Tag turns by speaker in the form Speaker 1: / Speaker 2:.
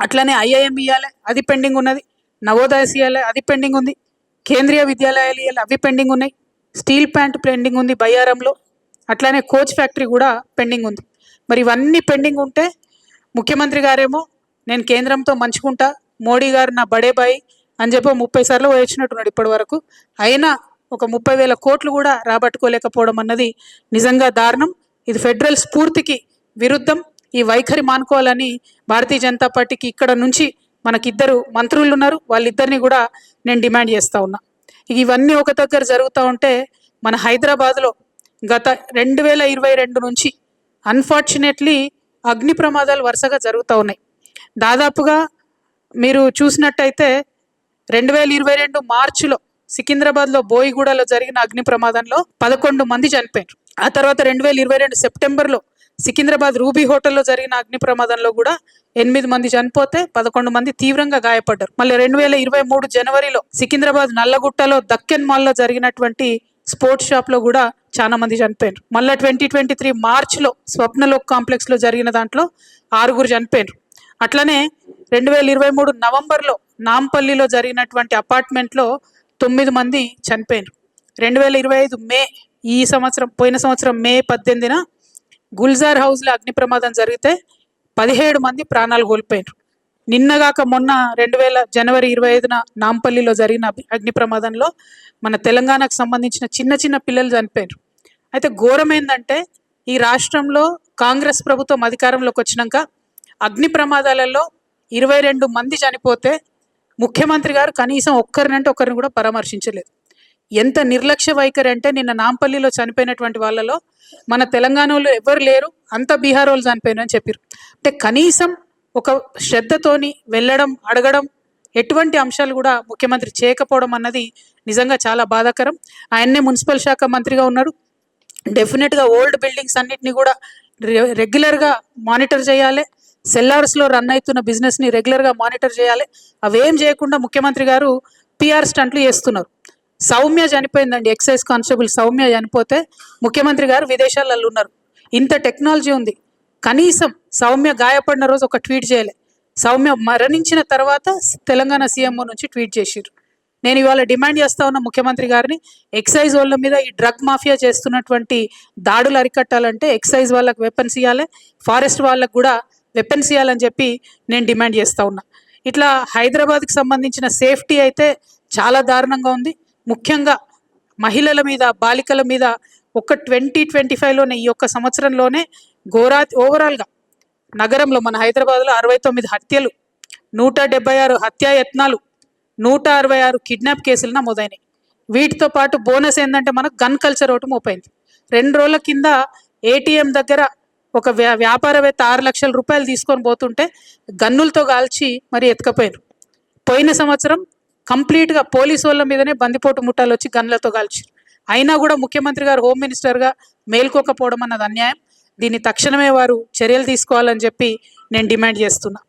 Speaker 1: అట్లనే ఐఐఎం ఇవ్వాలి అది పెండింగ్ ఉన్నది. నవోదయస్ ఇవ్వాలి అది పెండింగ్ ఉంది. కేంద్రీయ విద్యాలయాలు ఇవ్వాలి అవి పెండింగ్ ఉన్నాయి. స్టీల్ ప్లాంట్ పెండింగ్ ఉంది బయ్యారంలో. అట్లానే కోచ్ ఫ్యాక్టరీ కూడా పెండింగ్ ఉంది. మరి ఇవన్నీ పెండింగ్ ఉంటే ముఖ్యమంత్రి గారేమో నేను కేంద్రంతో మంచుకుంటా మోడీ గారు నా బడే బాయ్ అని చెప్పి ముప్పై సార్లు వచ్చినట్టున్నాడు ఇప్పటి వరకు అయినా ఒక ముప్పై వేల కోట్లు కూడా రాబట్టుకోలేకపోవడం అన్నది నిజంగా దారుణం. ఇది ఫెడరల్ స్ఫూర్తికి విరుద్ధం. ఈ వైఖరి మానుకోవాలని భారతీయ జనతా పార్టీకి ఇక్కడ నుంచి మనకిద్దరు మంత్రులు ఉన్నారు వాళ్ళిద్దరిని కూడా నేను డిమాండ్ చేస్తూ ఉన్నా. ఇవన్నీ ఒక దగ్గర జరుగుతూ ఉంటే మన హైదరాబాద్లో గత రెండు వేల ఇరవై రెండు నుంచి అన్ఫార్చునేట్లీ అగ్ని ప్రమాదాలు వరుసగా జరుగుతూ ఉన్నాయి. దాదాపుగా మీరు చూసినట్టయితే రెండు వేల ఇరవై రెండు మార్చిలో సికింద్రాబాద్లో బోయిగూడలో జరిగిన అగ్ని ప్రమాదంలో పదకొండు మంది చనిపోయారు ఆ తర్వాత రెండు వేల ఇరవై రెండు సెప్టెంబర్లో సికింద్రాబాద్ రూబీ హోటల్లో జరిగిన అగ్ని ప్రమాదంలో కూడా ఎనిమిది మంది చనిపోతే పదకొండు మంది తీవ్రంగా గాయపడ్డారు. మళ్ళీ రెండు వేల ఇరవై మూడు జనవరిలో సికింద్రాబాద్ నల్లగుట్టలో దక్కన్ మాల్లో జరిగినటువంటి స్పోర్ట్స్ షాప్లో కూడా చాలా మంది చనిపోయారు మళ్ళీ ట్వంటీ ట్వంటీ త్రీ మార్చ్లో స్వప్నలోక్ కాంప్లెక్స్లో జరిగిన దాంట్లో ఆరుగురు చనిపోయారు అట్లనే రెండు వేల ఇరవై మూడు నవంబర్లో నాంపల్లిలో జరిగినటువంటి అపార్ట్మెంట్లో తొమ్మిది మంది చనిపోయారు రెండు వేల ఇరవై ఐదు మే ఈ సంవత్సరం పోయిన సంవత్సరం మే పద్దెనిమిదిన గుల్జార్ హౌస్లో అగ్ని ప్రమాదం జరిగితే పదిహేడు మంది ప్రాణాలు కోల్పోయారు నిన్నగాక మొన్న రెండు వేల జనవరి ఇరవై ఐదున నాంపల్లిలో జరిగిన అగ్ని- ప్రమాదంలో మన తెలంగాణకు సంబంధించిన చిన్న చిన్న పిల్లలు చనిపోయారు అయితే ఘోరమైందంటే ఈ రాష్ట్రంలో కాంగ్రెస్ ప్రభుత్వం అధికారంలోకి వచ్చినాక అగ్ని ప్రమాదాలలో ఇరవై రెండు మంది చనిపోతే ముఖ్యమంత్రి గారు కనీసం ఒక్కరినంటే ఒక్కరిని కూడా పరామర్శించలేదు. ఎంత నిర్లక్ష్య వైఖరి అంటే నిన్న నాంపల్లిలో చనిపోయినటువంటి వాళ్ళలో మన తెలంగాణలో ఎవరు లేరు అంత బీహార్ వాళ్ళు చనిపోయిన అని చెప్పారు అంటే కనీసం ఒక శ్రద్ధతోని వెళ్ళడం అడగడం ఎటువంటి అంశాలు కూడా ముఖ్యమంత్రి చేయకపోవడం అన్నది నిజంగా చాలా బాధాకరం. ఆయన్నే మున్సిపల్ శాఖ మంత్రిగా ఉన్నారు. డెఫినెట్గా ఓల్డ్ బిల్డింగ్స్ అన్నిటిని కూడా రెగ్యులర్గా మానిటర్ చేయాలి. సెల్లార్స్లో రన్ అవుతున్న బిజినెస్ని రెగ్యులర్గా మానిటర్ చేయాలి. అవేం చేయకుండా ముఖ్యమంత్రి గారు పిఆర్ స్టంట్లు చేస్తున్నారు. సౌమ్య చనిపోయిందండి ఎక్సైజ్ కానిస్టేబుల్ సౌమ్య చనిపోతే ముఖ్యమంత్రి గారు విదేశాలలో ఉన్నారు. ఇంత టెక్నాలజీ ఉంది. కనీసం సౌమ్య గాయపడిన రోజు ఒక ట్వీట్ చేయలే. సౌమ్య మరణించిన తర్వాత తెలంగాణ సీఎంఓ నుంచి ట్వీట్ చేసిర్రు. నేను ఇవాళ డిమాండ్ చేస్తా ఉన్న ముఖ్యమంత్రి గారిని ఎక్సైజ్ వాళ్ళ మీద ఈ డ్రగ్ మాఫియా చేస్తున్నటువంటి దాడులు అరికట్టాలంటే ఎక్సైజ్ వాళ్ళకి వెపన్స్ ఇవ్వాలి ఫారెస్ట్ వాళ్ళకు కూడా వెపన్స్ ఇవ్వాలని చెప్పి నేను డిమాండ్ చేస్తా ఉన్నా. ఇట్లా హైదరాబాద్కి సంబంధించిన సేఫ్టీ అయితే చాలా దారుణంగా ఉంది. ముఖ్యంగా మహిళల మీద బాలికల మీద ఒక ట్వంటీ ట్వంటీ ఫైవ్లోనే ఈ యొక్క సంవత్సరంలోనే ఘోరా ఓవరాల్గా నగరంలో మన హైదరాబాద్లో అరవై తొమ్మిది హత్యలు నూట డెబ్బై ఆరు హత్యాయత్నాలు నూట అరవై ఆరు కిడ్నాప్ కేసులు నమోదైనాయి. వీటితో పాటు బోనస్ ఏంటంటే మనకు గన్ కల్చర్ ఒకటి మోపైంది. రెండు రోజుల కింద ఏటీఎం దగ్గర ఒక వ్యా వ్యాపారవేత్త ఆరు లక్షల రూపాయలు తీసుకొని పోతుంటే గన్నులతో కాల్చి మరి ఎత్తుకపోయారు పోయిన సంవత్సరం కంప్లీట్గా పోలీసు వాళ్ళ మీదనే బందిపోటు ముఠాలు వచ్చి గన్లతో కాల్చారు అయినా కూడా ముఖ్యమంత్రి గారు హోమ్ మినిస్టర్గా మేల్కోకపోవడం అన్నది అన్యాయం. దీన్ని తక్షణమే వారు చర్యలు తీసుకోవాలని చెప్పి నేను డిమాండ్ చేస్తున్నా.